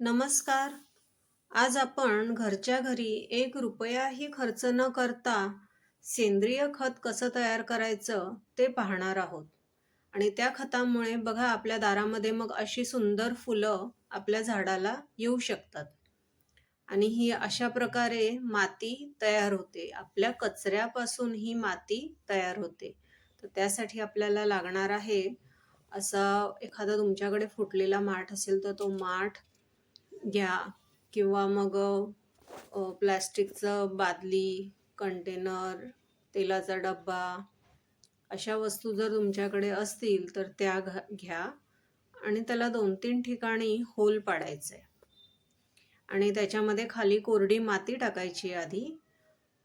नमस्कार. आज आपण घरच्या घरी एक रुपयाही खर्च न करता सेंद्रिय खत कसं तयार करायचं ते पाहणार आहोत. आणि त्या खतामुळे बघा आपल्या दारामध्ये मग अशी सुंदर फुलं आपल्या झाडाला येऊ शकतात. आणि ही अशा प्रकारे माती तयार होते. आपल्या कचऱ्यापासून ही माती तयार होते. तर त्यासाठी आपल्याला लागणार आहे असा एखादा तुमच्याकडे फुटलेला माठ असेल तर तो माठ घ्या. किंवा मग प्लॅस्टिकचं बादली कंटेनर तेलाचा डब्बा अशा वस्तू जर तुमच्याकडे असतील तर त्या घ घ्या. आणि त्याला दोन तीन ठिकाणी होल पाडायचे. आणि त्याच्यामध्ये खाली कोरडी माती टाकायची आधी.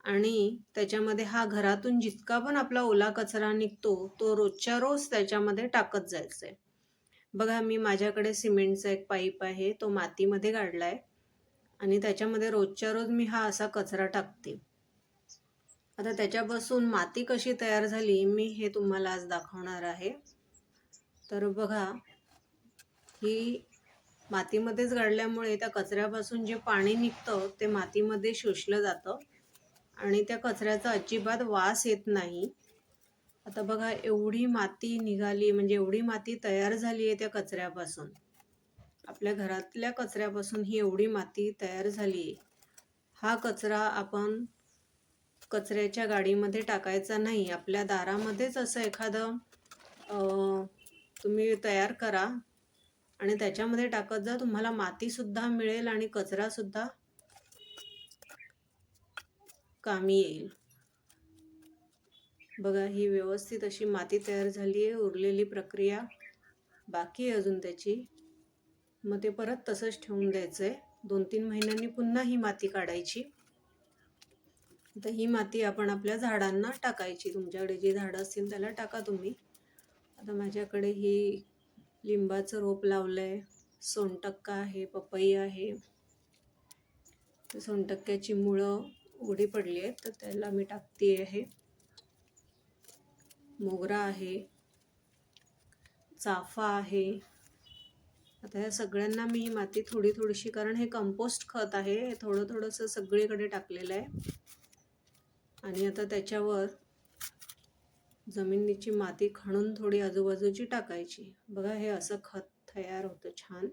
आणि त्याच्यामध्ये हा घरातून जितका पण आपला ओला कचरा निघतो तो रोजच्या रोज त्याच्यामध्ये टाकत जायचं. आहे बघा मी माझ्याकडे सिमेंटचा एक पाईप आहे तो मातीमध्ये गाडला आहे आणि त्याच्यामध्ये रोजच्या रोज मी हा असा कचरा टाकते. आता त्याच्यापासून माती कशी तयार झाली मी हे तुम्हाला आज दाखवणार आहे. तर बघा ही मातीमध्येच गाडल्यामुळे त्या कचऱ्यापासून जे पाणी निघतं ते मातीमध्ये शोषलं जातं आणि त्या कचऱ्याचा अजिबात वास येत नाही. आता बघा एवढी माती निघाली म्हणजे एवढी माती तयार झाली आहे त्या कचऱ्यापासून. आपल्या घरातल्या कचऱ्यापासून ही एवढी माती तयार झाली आहे. हा कचरा आपण कचऱ्याच्या गाडीमध्ये टाकायचा नाही. आपल्या दारामध्येच असं एखादं तुम्ही तयार करा आणि त्याच्यामध्ये टाकत जा. तुम्हाला मातीसुद्धा मिळेल आणि कचरासुद्धा कामी येईल. बघा ही व्यवस्थित अशी माती तयार झाली आहे उरलेली प्रक्रिया बाकी आहे अजून त्याची. मग ते परत तसंच ठेवून द्यायचं आहे दोन तीन महिन्यांनी पुन्हा ही माती काढायची. तर ही माती आपण आपल्या झाडांना टाकायची. तुमच्याकडे जी झाडं असतील त्याला टाका तुम्ही. आता माझ्याकडे ही लिंबाचं रोप लावलं आहे सोनटक्का आहे पपई आहे. सोनटक्क्याची मुळं उघडी पडली आहेत तर त्याला मी टाकते आहे मोगरा आहे चाफा आहे. आता ह्या सगळ्यांना मी माती थोडी थोडीशी कारण हे कंपोस्ट खत आहे हे थोडं थोडंसं सगळीकडे टाकलेलं आहे. आणि आता त्याच्यावर जमिनीची माती खणून थोडी आजूबाजूची टाकायची. बघा हे असं खत तयार होतं छान.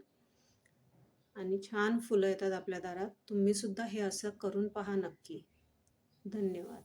आणि छान फुलं येतात आपल्या दारात. तुम्ही सुद्धा हे असं करून पहा नक्की. धन्यवाद.